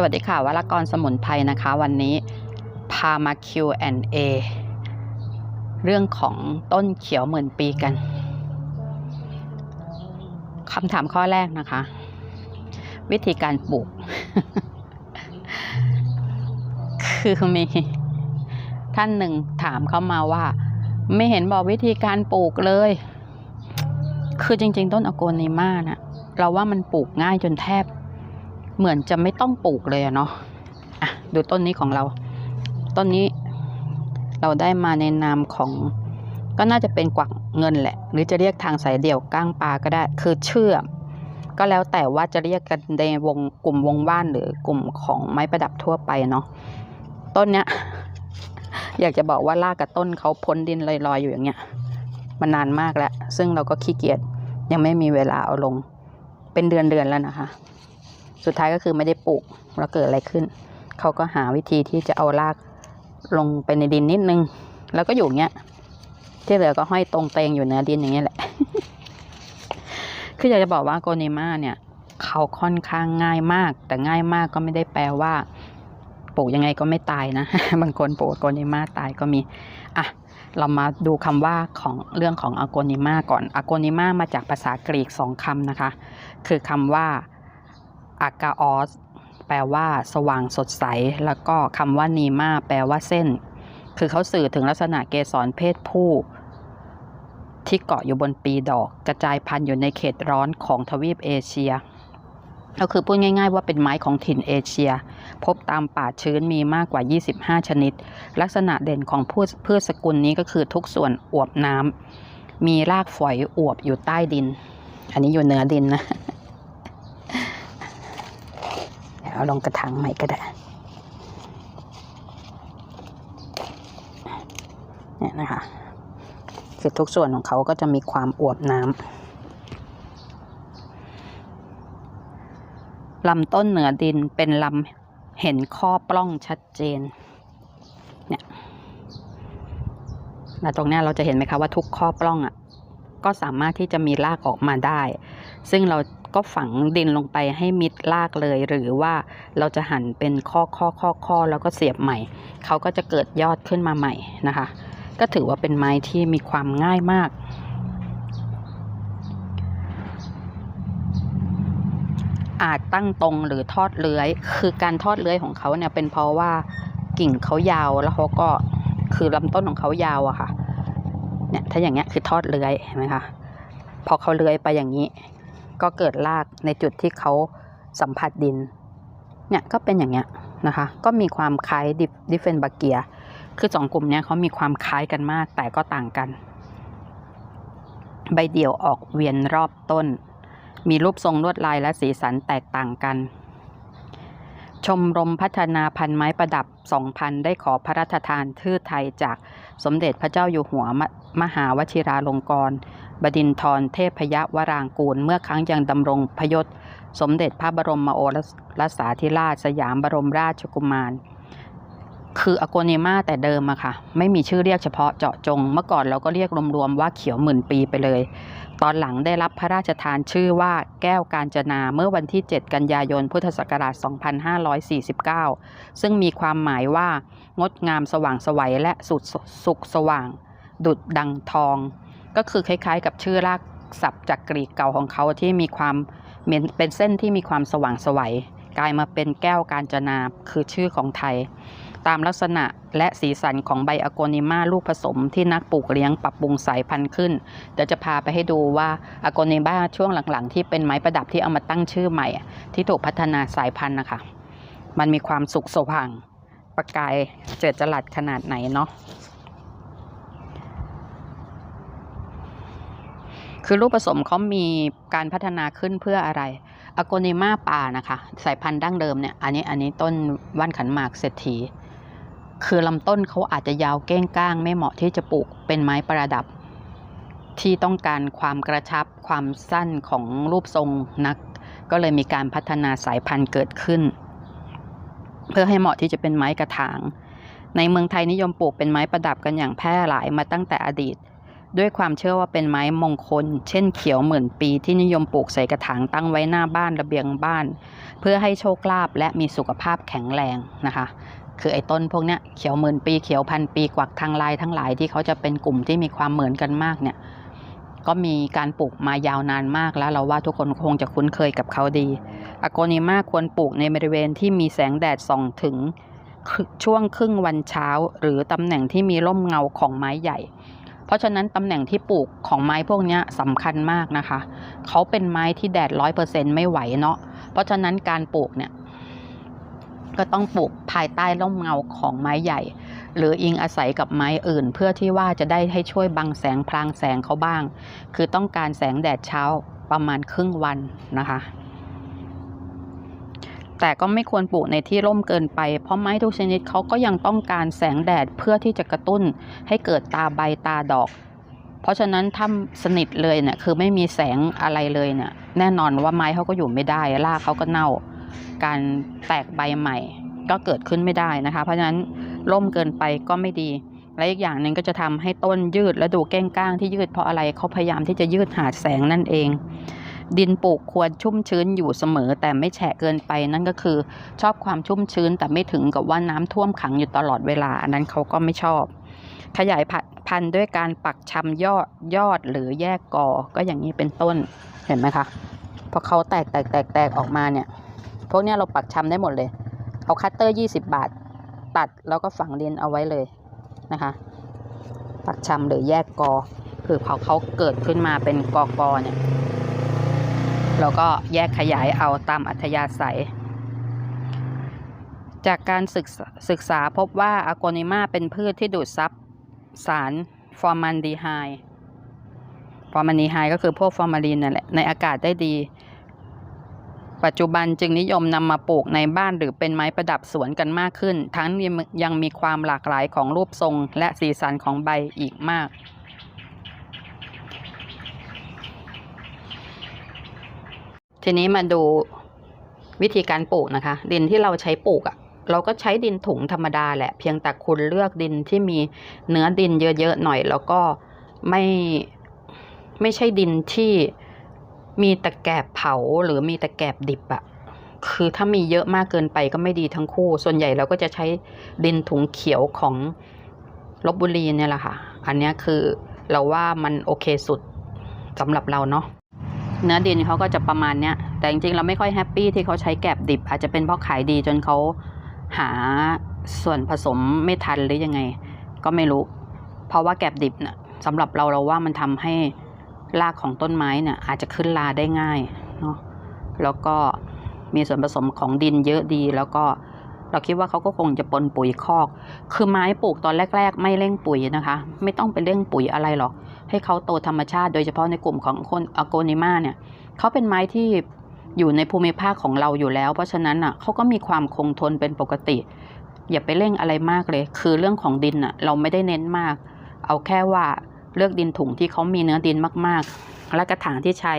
สวัสดีค่ะวรกรสมุนไพรนะคะ วันนี้พามา Q&A เรื่องของต้นเขียวหมื่นปีกันคำถามข้อแรกนะคะ วิธีการปลูก คือมีท่านหนึ่งถามเข้ามาว่า ไม่เห็นบอกวิธีการปลูกเลย คือจริง ๆ ต้นอโกนิมานะ่ะเราว่ามันปลูกง่ายจนแทบ เหมือนจะไม่ต้องปลูกเลยอะเนาะอะดูต้นนี้ของเรา ต้นนี้เราได้มาในนามของ ก็น่าจะเป็นกวักเงินแหละ หรือจะเรียกทางสายเดี่ยวก้างปลาก็ได้ คือเชื่อมก็แล้วแต่ว่าจะเรียกกันในวงกลุ่มวงว่านหรือกลุ่มของไม้ประดับทั่วไปเนาะต้นเนี้ย อยากจะบอกว่าลากกับต้นเขาพ้นดินลอยๆอยู่อย่างเงี้ยมันนานมากแล้ว ซึ่งเราก็ขี้เกียจยังไม่มีเวลาเอาลง เป็นเดือนๆแล้วนะคะ สุดท้ายก็คือไม่ได้ปลูกแล้วเกิดอะไรขึ้น เขาก็หาวิธีที่จะเอารากลงไปในดินนิดนึง แล้วก็อยู่เงี้ย ที่เหลือก็ห้อยตรงเตงอยู่เหนือดินอย่างเงี้ยแหละ คืออยากจะบอกว่าโกนิมาเนี่ย เขาค่อนข้างง่ายมาก แต่ง่ายมากก็ไม่ได้แปลว่าปลูกยังไงก็ไม่ตายนะ บางคนปลูกโกนิมาตายก็มี อะเรามาดูคำว่าของเรื่องของอโกนิมาก่อนอโกนิมามาจากภาษากรีกสองคำนะคะ คือคำว่า อากาออส แปลว่า สว่างสดใส แล้วก็คำว่านีมาแปลว่าเส้น คือเขาสื่อถึงลักษณะเกสรเพศผู้ ที่เกาะอยู่บนปีดอก กระจายพันธุ์อยู่ในเขตร้อนของทวีปเอเชีย ก็คือพูดง่ายๆว่าเป็นไม้ของถิ่นเอเชีย พบตามป่าชื้นมีมากกว่า 25 ชนิด ลักษณะเด่นของพืชพืชสกุลนี้ก็คือทุกส่วนอวบน้ำมีรากฝอยอวบอยู่ใต้ดิน อันนี้อยู่เหนือดินนะ เดี๋ยวเอาลงกระถางใหม่ก็ได้เนี่ยนะคะคือทุกส่วนของเขาก็จะมีความอวบน้ำลำต้นเหนือดินเป็นลำเห็นข้อปล้องชัดเจนเนี่ยแล้วตรงนี้เราจะเห็นไหมคะว่าทุกข้อปล้องอะ่ะก็สามารถที่จะมีรากออกมาได้ ซึ่งเรา ก็ฝังดินลงไปให้มิดรากเลย หรือว่าเราจะหั่นเป็นข้อข้อข้อข้อแล้วก็เสียบใหม่ เขาก็จะเกิดยอดขึ้นมาใหม่นะคะ ก็ถือว่าเป็นไม้ที่มีความง่ายมาก อาจตั้งตรงหรือทอดเลื้อย คือการทอดเลื้อยของเขาเนี่ยเป็นเพราะว่ากิ่งเขายาวแล้วเขาก็คือลำต้นของเขายาวอะค่ะ เนี่ยถ้าอย่างเงี้ยคือทอดเลื้อยเห็นไหมคะ พอเขาเลื้อยไปอย่างนี้ ก็เกิดรากในจุดที่เขาสัมผัสดิน เนี่ยก็เป็นอย่างเงี้ยนะคะ ก็มีความคล้ายดิฟเฟนบาเกีย คือสองกลุ่มเนี้ยเขามีความคล้ายกันมากแต่ก็ต่างกัน ใบเดี่ยวออกเวียนรอบต้น มีรูปทรงลวดลายและสีสันแตกต่างกัน ชมรมพัฒนาพันไม้ประดับ 2000 ได้ขอพระราชทานทื่อไทยจากสมเด็จพระเจ้าอยู่หัวมมหาวชิราลงกรณ บดินทรเทพยวรางกูล เมื่อครั้งยังดำรงพยศ สมเด็จพระบรมโอรสาธิราชสยามบรมราชกุมาร คืออโกเนมาแต่เดิมอะค่ะ ไม่มีชื่อเรียกเฉพาะเจาะจง เมื่อก่อนเราก็เรียกรวมๆว่าเขียวหมื่นปีไปเลย ตอนหลังได้รับพระราชทานชื่อว่าแก้วกาญจนาเมื่อวันที่ 7 กันยายน พุทธศักราช 2549 ซึ่งมีความหมายว่างดงามสว่างสวัยและสุดสุขสว่าง ดุดดังทอง ก็คือคล้ายๆ กับชื่อรากศัพท์จากกรีกเก่าของเขาที่มีความเป็นเส้นที่มีความสว่างสวัยกลายมาเป็นแก้วกาญจนาคือชื่อของไทย ตามลักษณะและสีสันของใบอโกนิมาลูกผสมที่นักปลูกเลี้ยงปรับปรุงสายพันธุ์ขึ้นเดี๋ยวจะพาไปให้ดูว่าอโกนิมาช่วงหลังๆ ที่เป็นไม้ประดับที่เอามาตั้งชื่อใหม่ ที่ถูกพัฒนาสายพันธุ์นะคะ มันมีความสุกสว่างประกายเจิดจรัสขนาดไหนเนาะ คือลูกผสมเขามีการพัฒนาขึ้นเพื่ออะไรอโกนิมาป่านะคะ สายพันธุ์ดั้งเดิมเนี่ย อันนี้อันนี้ต้นว่านขันหมากเศรษฐี คือลำต้นเขาอาจจะยาวเก้งก้าง ไม่เหมาะที่จะปลูกเป็นไม้ประดับ ที่ต้องการความกระชับความสั้นของรูปทรงนัก ก็เลยมีการพัฒนาสายพันธุ์เกิดขึ้น เพื่อให้เหมาะที่จะเป็นไม้กระถาง ในเมืองไทยนิยมปลูกเป็นไม้ประดับกันอย่างแพร่หลายมาตั้งแต่อดีต ด้วยความเชื่อว่าเป็นไม้มงคล เช่นเขียวหมื่นปีที่นิยมปลูกใส่กระถางตั้งไว้หน้าบ้านระเบียงบ้าน เพื่อให้โชคลาภและมีสุขภาพแข็งแรงนะคะ คือไอ้ต้นพวกเนี้ยเขียวหมื่นปีเขียวพันปีกวักทางลายทั้งหลายที่เขาจะเป็นกลุ่มที่มีความเหมือนกันมากเนี่ยก็มีการปลูกมายาวนานมากแล้วเราว่าทุกคนคงจะคุ้นเคยกับเขาดีอโกนิมาควรปลูกในบริเวณที่มีแสงแดดส่องถึงช่วงครึ่งวันเช้า หรือตำแหน่งที่มีร่มเงาของไม้ใหญ่ เพราะฉะนั้นตำแหน่งที่ปลูกของไม้พวกนี้สำคัญมากนะคะ เขาเป็นไม้ที่แดดร้อยเปอร์เซ็นไม่ไหวเนาะ เพราะฉะนั้นการปลูกเนี่ยก็ต้องปลูกภายใต้ร่มเงาของไม้ใหญ่ หรืออิงอาศัยกับไม้อื่น เพื่อที่ว่าจะได้ให้ช่วยบังแสงพรางแสงเขาบ้าง คือต้องการแสงแดดเช้าประมาณครึ่งวันนะคะ แต่ก็ไม่ควรปลูกในที่ร่มเกินไป เพราะไม้ทุกชนิดเขาก็ยังต้องการแสงแดดเพื่อที่จะกระตุ้นให้เกิดตาใบตาดอก เพราะฉะนั้นถ้าสนิทเลยเนี่ยคือไม่มีแสงอะไรเลยเนี่ยแน่นอนว่าไม้เขาก็อยู่ไม่ได้รากเขาก็เน่า การแตกใบใหม่ ก็เกิดขึ้นไม่ได้นะคะ เพราะฉะนั้นร่มเกินไปก็ไม่ดีและอีกอย่างหนึ่งก็จะทำให้ต้นยืดและดูเก้งก้างที่ยืดเพราะอะไรเขาพยายามที่จะยืดหาแสงนั่นเอง ดินปลูกควรชุ่มชื้นอยู่เสมอ แต่ไม่แฉะเกินไปนั่นก็คือ ชอบความชุ่มชื้นแต่ไม่ถึงกับว่าน้ำท่วมขังอยู่ตลอดเวลา อันนั้นเขาก็ไม่ชอบ ขยายพันธุ์ด้วยการปักชำยอดยอดหรือแยกกอ ก็อย่างนี้เป็นต้นเห็นไหมคะพอเขาแตกแตกแตกแตกออกมาเนี่ยพวกนี้เราปักชำได้หมดเลย เอาคัตเตอร์ 20 บาท ตัดแล้วก็ฝังดินเอาไว้เลยนะคะ ปักชำหรือแยกกอ คือพอเขาเกิดขึ้นมาเป็นกอกอเนี่ย เราก็แยกขยายเอาตามอัธยาศัย จากการศึกษาศึกษาพบว่าอโกนิมาเป็นพืชที่ดูดซับสารฟอร์มันดีไฮฟอร์มันดีไฮก็คือพวกฟอร์มาลีนนั่นแหละในอากาศได้ดี ปัจจุบันจึงนิยมนำมาปลูกในบ้านหรือเป็นไม้ประดับสวนกันมากขึ้น ทั้งยังมีความหลากหลายของรูปทรงและสีสันของใบอีกมาก ทีนี้มาดูวิธีการปลูกนะคะ ดินที่เราใช้ปลูกอะ่ะ เราก็ใช้ดินถุงธรรมดาแหละ เพียงแต่คุณเลือกดินที่มีเนื้อดินเยอะๆหน่อย แล้วก็ไม่ไม่ใช่ดินที่มีตะแกบเผาหรือมีตะแกบดิบอะคือถ้ามีเยอะมากเกินไปก็ไม่ดีทั้งคู่ ส่วนใหญ่เราก็จะใช้ดินถุงเขียวของลบบุรีเนี่ยแหละค่ะ อันนี้คือเราว่ามันโอเคสุดสำหรับเราเนาะ เนื้อดินเขาก็จะประมาณเนี้ย แต่จริงๆ เราไม่ค่อยแฮปปี้ที่เขาใช้แกบดิบ อาจจะเป็นเพราะขายดีจนเขาหาส่วนผสมไม่ทันหรือยังไง ก็ไม่รู้ เพราะว่าแกบดิบเนะ่ะสำหรับเราเราว่ามันทำให้รากของต้นไม้เนี่ยอาจจะขึ้นลาได้ง่ายเนาะแล้วก็มีส่วนผสมของดินเยอะดีแล้วก็ เราคิดว่าเขาก็คงจะปนปุ๋ยคอก คือไม้ปลูกตอนแรก ๆ ไม่เร่งปุ๋ยนะคะ ไม่ต้องไปเร่งปุ๋ยอะไรหรอก ให้เขาโตธรรมชาติโดยเฉพาะในกลุ่มของคนอโกนิมาเนี่ยเขาเป็นไม้ที่อยู่ในภูมิภาคของเราอยู่แล้ว เพราะฉะนั้นอะเขาก็มีความคงทนเป็นปกติ อย่าไปเร่งอะไรมากเลย คือเรื่องของดินอะเราไม่ได้เน้นมาก เอาแค่ว่าเลือกดินถุงที่เขามีเนื้อดินมากๆ และกระถางที่ใช้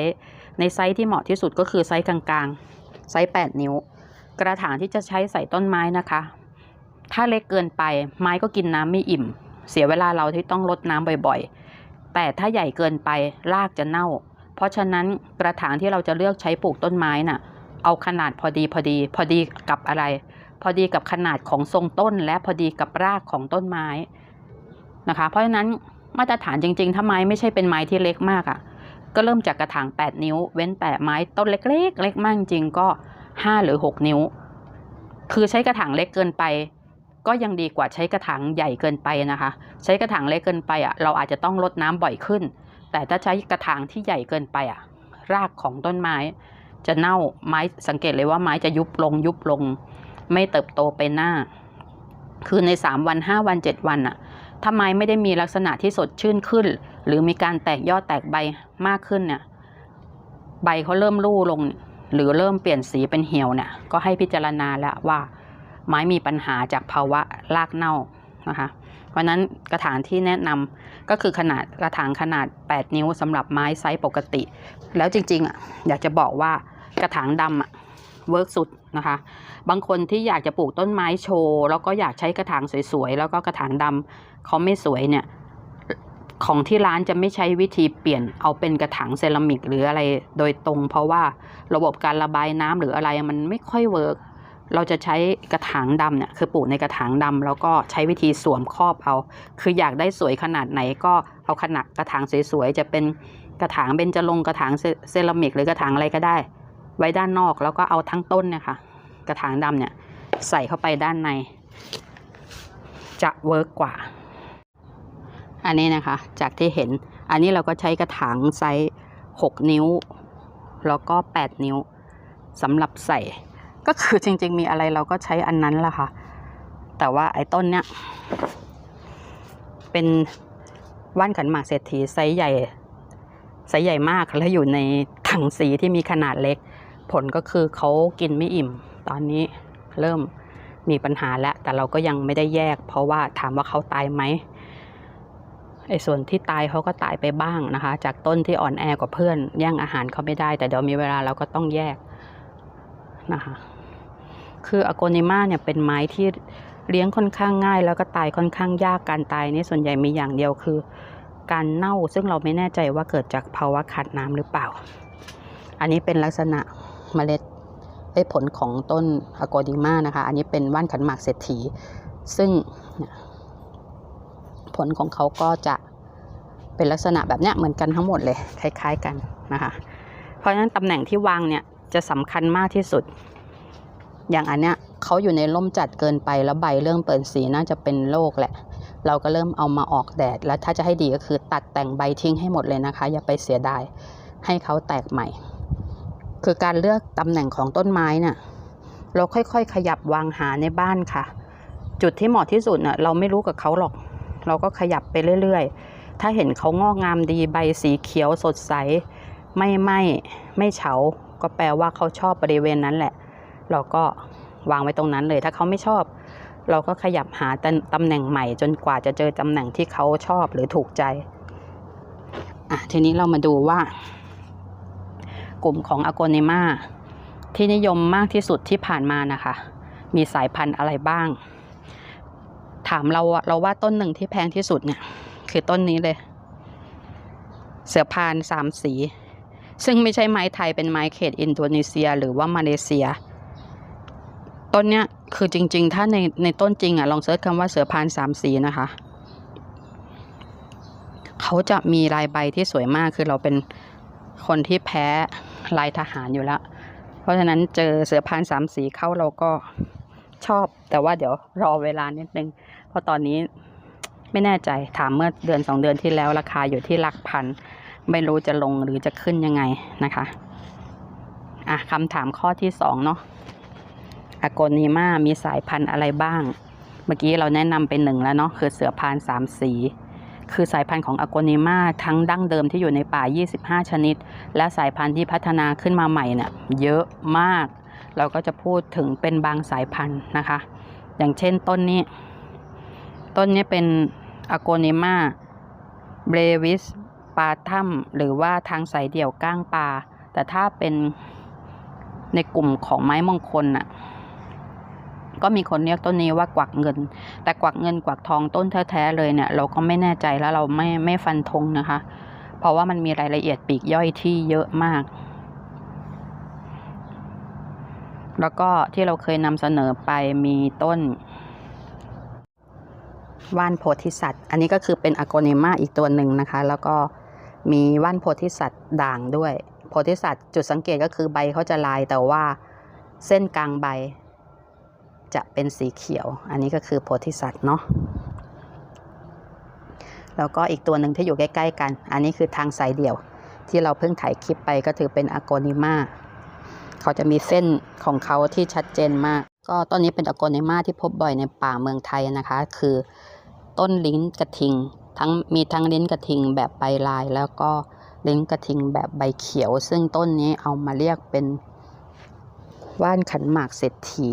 ในไซส์ที่เหมาะที่สุดก็คือไซส์กลางๆ ไซส์ 8 นิ้ว กระถางที่จะใช้ใส่ต้นไม้นะคะ ถ้าเล็กเกินไปไม้ก็กินน้ำไม่อิ่ม เสียเวลาเราที่ต้องรดน้ำบ่อยๆ แต่ถ้าใหญ่เกินไปรากจะเน่า เพราะฉะนั้นกระถางที่เราจะเลือกใช้ปลูกต้นไม้น่ะ เอาขนาดพอดีพอดี พอดีกับอะไร พอดีกับขนาดของทรงต้น และพอดีกับรากของต้นไม้นะคะ เพราะฉะนั้นมาตรฐานจริง ๆ ถ้าไม้ไม่ใช่เป็นไม้ที่เล็กมากอะ่ะ ก็เริ่มจากกระถาง 8 นิ้ว เว้นแต่ไม้ต้นเล็กๆ เล็กมากจริงก็ 5 หรือ 6 นิ้ว คือใช้กระถางเล็กเกินไป ก็ยังดีกว่าใช้กระถางใหญ่เกินไปนะคะ ใช้กระถางเล็กเกินไปอะเราอาจจะต้องรดน้ำบ่อยขึ้น แต่ถ้าใช้กระถางที่ใหญ่เกินไปอะรากของต้นไม้ จะเน่าไม้สังเกตเลยว่าไม้จะยุบลงยุบลง ไม่เติบโตไปหน้า คือใน 3 วัน 5 วัน 7 วันอะถ้าไม้ไม่ได้มีลักษณะที่สดชื่นขึ้น หรือมีการแตกยอดแตกใบมากขึ้นเนี่ยใบเขาเริ่มรู่ลง หรือเริ่มเปลี่ยนสีเป็นเหี่ยวเนี่ยก็ให้พิจารณาแล้วว่าไม้มีปัญหาจากภาวะรากเน่านะคะเพราะนั้นกระถางที่แนะนำก็คือขนาดกระถางขนาด 8 นิ้วสำหรับไม้ไซส์ปกติ แล้วจริงๆอะอยากจะบอกว่ากระถางดำอะเวิร์กสุดนะคะ บางคนที่อยากจะปลูกต้นไม้โชว์ แล้วก็อยากใช้กระถางสวยๆ แล้วก็กระถางดำเขาไม่สวยเนี่ย ของที่ร้านจะไม่ใช้วิธีเปลี่ยนเอาเป็นกระถางเซรามิกหรืออะไรโดยตรง เพราะว่าระบบการระบายน้ำหรืออะไรมันไม่ค่อยเวิร์กเราจะใช้กระถางดำเนี่ยคือปลูกในกระถางดำแล้วก็ใช้วิธีสวมครอบเอา คืออยากได้สวยขนาดไหนก็เอาขนาดกระถางสวยๆจะเป็นกระถางเบญจรงกระถางเซเซรามิก หรือกระถางอะไรก็ได้ ไว้ด้านนอกแล้วก็เอาทั้งต้นเนี่ยค่ะกระถางดำเนี่ยใส่เข้าไปด้านใน จะเวิร์กกว่า อันนี้นะคะ จากที่เห็น อันนี้เราก็ใช้กระถางไซส์ 6 นิ้ว แล้วก็ 8 นิ้วสำหรับใส่ ก็คือจริง ๆ มีอะไรเราก็ใช้อันนั้นละค่ะ แต่ว่าไอ้ต้นเนี้ย เป็นว่านขันหมากเศรษฐีไซส์ใหญ่ไซส์ใหญ่มากแล้วอยู่ในถังสีที่มีขนาดเล็ก ผลก็คือเขากินไม่อิ่ม ตอนนี้เริ่มมีปัญหาแล้วแต่เราก็ยังไม่ได้แยก เพราะว่าถามว่าเขาตายไหม ไอ้ส่วนที่ตายเขาก็ตายไปบ้างนะคะ จากต้นที่อ่อนแอกว่าเพื่อนแย่งอาหารเขาไม่ได้ แต่เดี๋ยวมีเวลาเราก็ต้องแยกนะคะ คืออโกนิมาเนี่ยเป็นไม้ที่เลี้ยงค่อนข้างง่าย แล้วก็ตายค่อนข้างยากการตายนี่ส่วนใหญ่มีอย่างเดียวคือ การเน่าซึ่งเราไม่แน่ใจว่าเกิดจากภาวะขาดน้ำหรือเปล่า อันนี้เป็นลักษณะเมล็ดไอ้ผลของต้นอโกนิมานะคะ อันนี้เป็นว่านขันหมากเศรษฐี ซึ่ง ผลของเขาก็จะเป็นลักษณะแบบเนี้ยเหมือนกันทั้งหมดเลย คล้าย ๆกันนะคะ เพราะฉะนั้นตำแหน่งที่วางเนี่ยจะสำคัญมากที่สุด อย่างอันเนี้ยเขาอยู่ในร่มจัดเกินไปแล้วใบเริ่มเปิดสีน่าจะเป็นโรคแหละ เราก็เริ่มเอามาออกแดด แล้วถ้าจะให้ดีก็คือตัดแต่งใบทิ้งให้หมดเลยนะคะ อย่าไปเสียดายให้เขาแตกใหม่ คือการเลือกตำแหน่งของต้นไม้น่ะเราค่อยๆ ขยับวางหาในบ้านค่ะ จุดที่เหมาะที่สุดน่ะเราไม่รู้กับเขาหรอก เราก็ขยับไปเรื่อยๆ ถ้าเห็นเขางอกงามดีใบสีเขียวสดใส ไม่ไหม้ไม่เฉา ก็แปลว่าเขาชอบบริเวณนั้นแหละ เราก็วางไว้ตรงนั้นเลย ถ้าเขาไม่ชอบ เราก็ขยับหาตำตำแหน่งใหม่ จนกว่าจะเจอตำแหน่งที่เขาชอบหรือถูกใจอะทีนี้เรามาดูว่า กลุ่มของอโกเนมาที่นิยมมากที่สุดที่ผ่านมานะคะ มีสายพันธุ์อะไรบ้าง ถามเราเราว่าต้นหนึ่งที่แพงที่สุดเนี่ย คือต้นนี้เลย เสือพานสามสี ซึ่งไม่ใช่ไม้ไทยเป็นไม้เขตอินโดนีเซียหรือว่ามาเลเซีย ต้นเนี้ยคือจริง ๆ ถ้าในในต้นจริงอะลองเซิร์ชคำว่าเสือพานสามสีนะคะ เขาจะมีลายใบที่สวยมากคือเราเป็นคนที่แพ้ลายทหารอยู่แล้ว เพราะฉะนั้นเจอเสือพานสามสีเข้าเราก็ ชอบ แต่ว่าเดี๋ยวรอเวลานิดนึง เพราะตอนนี้ไม่แน่ใจถามเมื่อเดือนสองเดือนที่แล้วราคาอยู่ที่หลักพัน ไม่รู้จะลงหรือจะขึ้นยังไงนะคะอะคำถามข้อที่สองเนาะอโกนีมามีสายพันธุ์อะไรบ้าง เมื่อกี้เราแนะนำไปหนึ่งแล้วเนาะคือเสือพานสามสีคือสายพันธุ์ของอโกนิมาทั้งดั้งเดิมที่อยู่ในป่า 25 ชนิด และสายพันธุ์ที่พัฒนาขึ้นมาใหม่เนี่ยเยอะมาก เราก็จะพูดถึงเป็นบางสายพันธุ์นะคะ อย่างเช่นต้นนี้ ต้นนี้เป็นอโกนิมาเบรวิสปาทัมหรือว่าทางสายเดี่ยวก้างปลาแต่ถ้าเป็นในกลุ่มของไม้มงคลน่ะก็มีคนเรียกต้นนี้ว่ากวักเงิน แต่กวักเงินกวักทองต้นแท้ๆเลยเนี่ย เราก็ไม่แน่ใจแล้วเราไม่ไม่ฟันธงนะคะ เพราะว่ามันมีรายละเอียดปีกย่อยที่เยอะมาก แล้วก็ที่เราเคยนำเสนอไปมีต้น ว่านโพธิสัตว์ อันนี้ก็คือเป็นอโกเนมาอีกตัวหนึ่งนะคะ แล้วก็มีว่านโพธิสัตว์ด่างด้วย โพธิสัตว์จุดสังเกตก็คือใบเขาจะลายแต่ว่าเส้นกลางใบ จะเป็นสีเขียว อันนี้ก็คือโพธิสัตว์เนาะแล้วก็อีกตัวหนึ่งที่อยู่ใกล้ ๆ กัน อันนี้คือทางสายเดี่ยว ที่เราเพิ่งถ่ายคลิปไปก็ถือเป็นอโกนิมา เขาจะมีเส้นของเขาที่ชัดเจนมาก ก็ต้นนี้เป็นอโกนิมาที่พบบ่อยในป่าเมืองไทยนะคะ คือ ต้นลิ้นกระทิง ทั้งมีทั้งลิ้นกระทิงแบบใบลาย แล้วก็ลิ้นกระทิงแบบใบเขียว ซึ่งต้นนี้เอามาเรียกเป็นว่านขันหมากเศรษฐี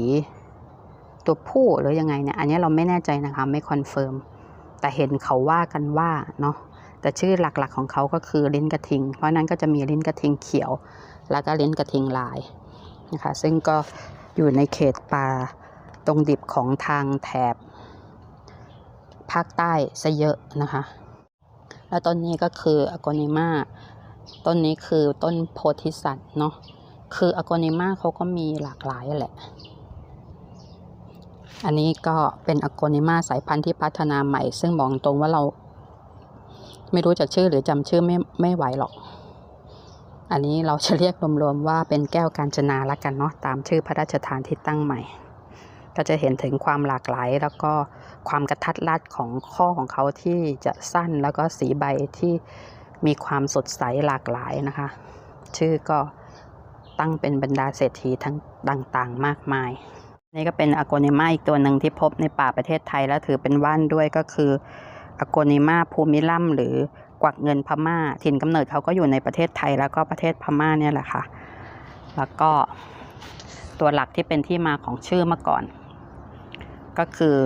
ตัวผู้หรือยังไงเนี่ยอันนี้เราไม่แน่ใจนะคะไม่คอนเฟิร์มแต่เห็นเขาว่ากันว่าเนาะแต่ชื่อหลักๆของเขาก็คือลิ้นกระทิง เพราะนั้นก็จะมีลิ้นกระทิงเขียว แล้วก็ลิ้นกระทิงลายนะคะซึ่งก็อยู่ในเขตป่าตรงดิบของทางแถบภาคใต้ซะเยอะนะคะ แล้วต้นนี้ก็คืออ g o นิมาต้นนี้คือต้นโพธิสัตว์เนาะคืออ g o นิมาเขาก็มีหลากหลายแหละ อันนี้ก็เป็นอ g o นิมาสายพันธุ์ที่พัฒนาใหม่ ซึ่งบอกตรงว่าเราไม่รู้จักชื่อหรือจำชื่อไม่ไม่ไหวหรอก อันนี้เราจะเรียกรวมๆว่าเป็นแก้วกาญจนาละกันเนาะตามชื่อพระราชทานที่ตั้งใหม่ ก็จะเห็นถึงความหลากหลายแล้วก็ความกระทัดรัดของข้อของเขาที่จะสั้นแล้วก็สีใบที่มีความสดใสหลากหลายนะคะ ชื่อก็ตั้งเป็นบรรดาเศรษฐีทั้งต่างๆ มากมาย นี่ก็เป็นอ g o นิมาอีกตัวหนึ่งที่พบในป่าประเทศไทยแล้วถือเป็นว่านด้วยก็คืออ g o นิมาภูมิลัมหรือ กวักเงินพม่า ถิ่นกำเนิดเขาก็อยู่ในประเทศไทยแล้วก็ประเทศพม่าเนี่ยแหละค่ะ แล้วก็ตัวหลักที่เป็นที่มาของชื่อเมื่อก่อน ก็คือ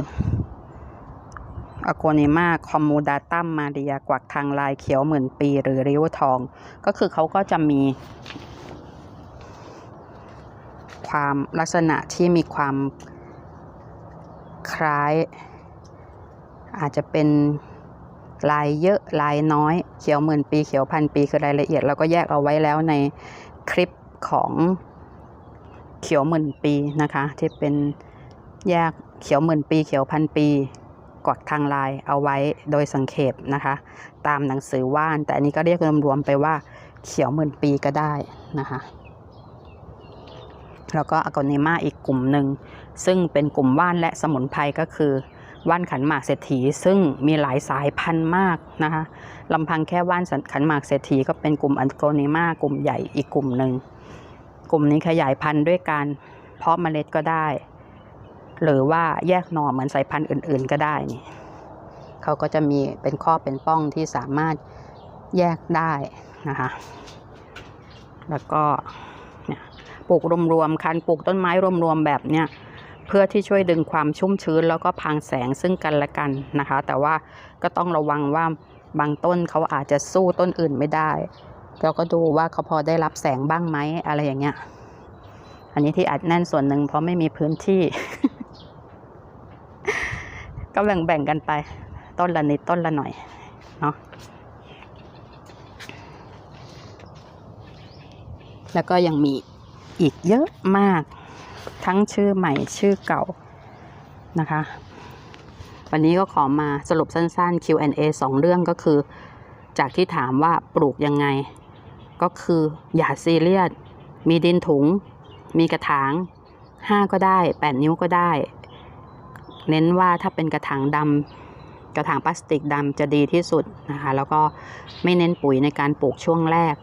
อโกนิมาคอมมูดาตัมมาเรียกวักทางลายเขียวหมื่นปี หรือริ้วทอง ก็คือเขาก็จะมี ความลักษณะที่มีความคล้าย อาจจะเป็น ลายเยอะลายน้อยเขียวหมื่นปีเขียวพันปีคือรายละเอียดเราก็แยกเอาไว้แล้วในคลิปของเขียวหมื่นปีนะคะ ที่เป็นแยกเขียวหมื่นปี เขียวพันปีกวักทางลายเอาไว้โดยสังเขปนะคะ ตามหนังสือว่าน แต่อันนี้ก็เรียกรวมๆไปว่าเขียวหมื่นปีก็ได้นะคะ แล้วก็อากอนิมาอีกกลุ่มหนึ่ง ซึ่งเป็นกลุ่มว่านและสมุนไพรก็คือ ว่านขันหมากเศรษฐี ซึ่งมีหลายสายพันธุ์มากนะคะลำพังแค่ว่านขันหมากเศรษฐีก็เป็นกลุ่มอันโกนิมากลุ่มใหญ่อีกกลุ่มหนึ่งกลุ่มนี้ขยายพันธุ์ด้วยการเพาะเมล็ดก็ได้ หรือว่าแยกหน่อเหมือนสายพันธุ์อื่น ๆ ก็ได้นี่เขาก็จะมีเป็นข้อเป็นป้องที่สามารถแยกได้นะคะ แล้วก็ปลูกรวมๆคันปลูกต้นไม้รวมๆแบบเนี้ย เพื่อที่ช่วยดึงความชุ่มชื้น แล้วก็พรางแสงซึ่งกันและกันนะคะ แต่ว่าก็ต้องระวังว่าบางต้นเขาอาจจะสู้ต้นอื่นไม่ได้ เราก็ดูว่าเขาพอได้รับแสงบ้างไหมอะไรอย่างเงี้ย อันนี้ที่อัดแน่นส่วนหนึ่งเพราะไม่มีพื้นที่ก็แบ่งๆกันไปต้นละนิดต้นละหน่อยเนาะแล้วก็ยังมีอีกเยอะมาก ทั้งชื่อใหม่ชื่อเก่านะคะ วันนี้ก็ขอมาสรุปสั้นๆ Q&A สองเรื่องก็คือ จากที่ถามว่าปลูกยังไง ก็คืออย่าซีเรียส มีดินถุง มีกระถาง 5 ก็ได้ 8 นิ้วก็ได้ เน้นว่าถ้าเป็นกระถางดำกระถางพลาสติกดำจะดีที่สุดนะคะ แล้วก็ไม่เน้นปุ๋ยในการปลูกช่วงแรก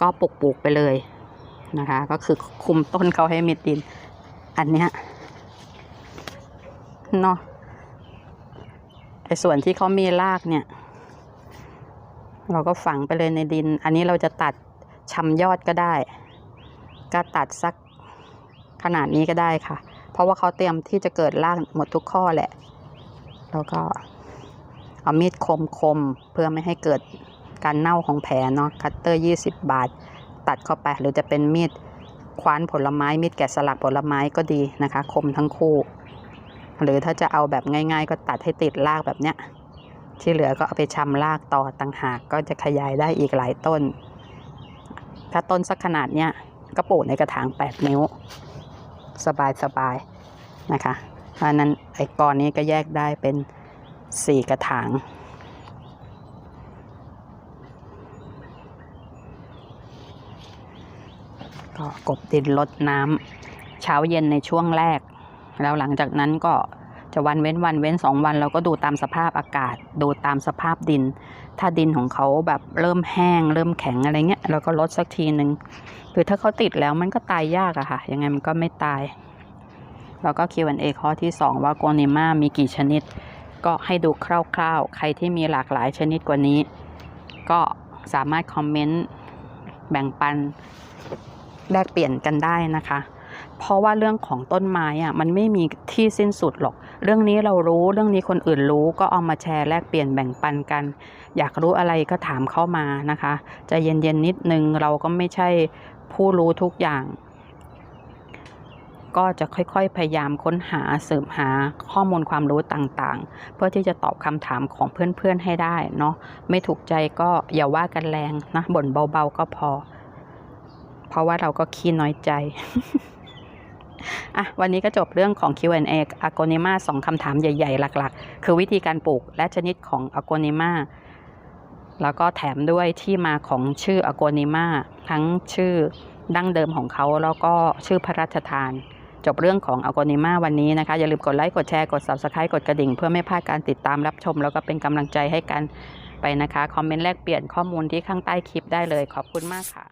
ก็ปลูกปลูกไปเลยนะคะ ก็คือคุมต้นเขาให้มิดดิน อันเนี้ยเนาะไอ้ส่วนที่เขามีรากเนี่ย เราก็ฝังไปเลยในดิน อันนี้เราจะตัดชำยอดก็ได้ ก็ตัดสักขนาดนี้ก็ได้ค่ะ เพราะว่าเขาเตรียมที่จะเกิดรากหมดทุกข้อแหละ แล้วก็เอามีดคมคมๆเพื่อไม่ให้เกิดการเน่าของแผลเนาะคัตเตอร์ 20 บาท ตัดเข้าไปหรือจะเป็นมีด คว้านผลไม้มีดแกะสลักผลไม้ก็ดีนะคะ คมทั้งคู่ หรือถ้าจะเอาแบบง่าย ๆ ก็ตัดให้ติดรากแบบเนี้ยที่เหลือก็เอาไปชำรากต่อต่างหากก็จะขยายได้อีกหลายต้น ถ้าต้นสักขนาดเนี้ยก็ปลูกในกระถาง 8 นิ้ว สบายสบายๆนะคะเพราะฉะนั้นไอ้กอนนี้ก็แยกได้เป็น 4 กระถาง ก็กบดินลดน้ำเช้าเย็นในช่วงแรก แล้วหลังจากนั้นก็จะวันเว้นวันเว้นสองวันเราก็ดูตามสภาพอากาศ ดูตามสภาพดิน ถ้าดินของเขาแบบเริ่มแห้ง เริ่มแข็งอะไรเงี้ยเราก็ลดสักทีหนึ่งคือถ้าเขาติดแล้วมันก็ตายยากอะค่ะ ยังไงมันก็ไม่ตาย แล้วก็ Q&A ข้อที่ 2 ว่าโกนิมามีกี่ชนิด ก็ให้ดูคร่าวๆ ใครที่มีหลากหลายชนิดกว่านี้ ก็สามารถคอมเมนต์แบ่งปัน แลกเปลี่ยนกันได้นะคะ เพราะว่าเรื่องของต้นไม้อะมันไม่มีที่สิ้นสุดหรอก เรื่องนี้เรารู้เรื่องนี้คนอื่นรู้ก็เอามาแชร์แลกเปลี่ยนแบ่งปันกัน อยากรู้อะไรก็ถามเข้ามานะคะใจะเย็นๆนิดนึงเราก็ไม่ใช่ผู้รู้ทุกอย่างก็จะค่อยๆ พยายามค้นหาสืบหาข้อมูลความรู้ต่างๆ เพื่อที่จะตอบคำถามของเพื่อนๆให้ได้เนาะไม่ถูกใจก็อย่าว่ากันแรงนะบ่นเบาๆก็พอ เพราะว่าเราก็ขี้น้อยใจอะวันนี้ก็จบเรื่องของ Q&A อ g o n i m a สองคำถามใหญ่ ๆ หลัก ๆ คือวิธีการปลูกและชนิดของอ g o n i m a แล้วก็แถมด้วยที่มาของชื่ออ g o n i m a ทั้งชื่อดั้งเดิมของเขาแล้วก็ชื่อพระราชทาน จบเรื่องของอ g o n i m a วันนี้นะคะ อย่าลืมกดไลค์กดแชร์กด Subscribe กดกระดิ่ง เพื่อไม่พลาดการติดตามรับชม แล้วก็เป็นกำลังใจให้กันไปนะคะ คอมเมนต์แลกเปลี่ยนข้อมูลที่ข้างใต้คลิปได้เลยขอบคุณมากค่ะ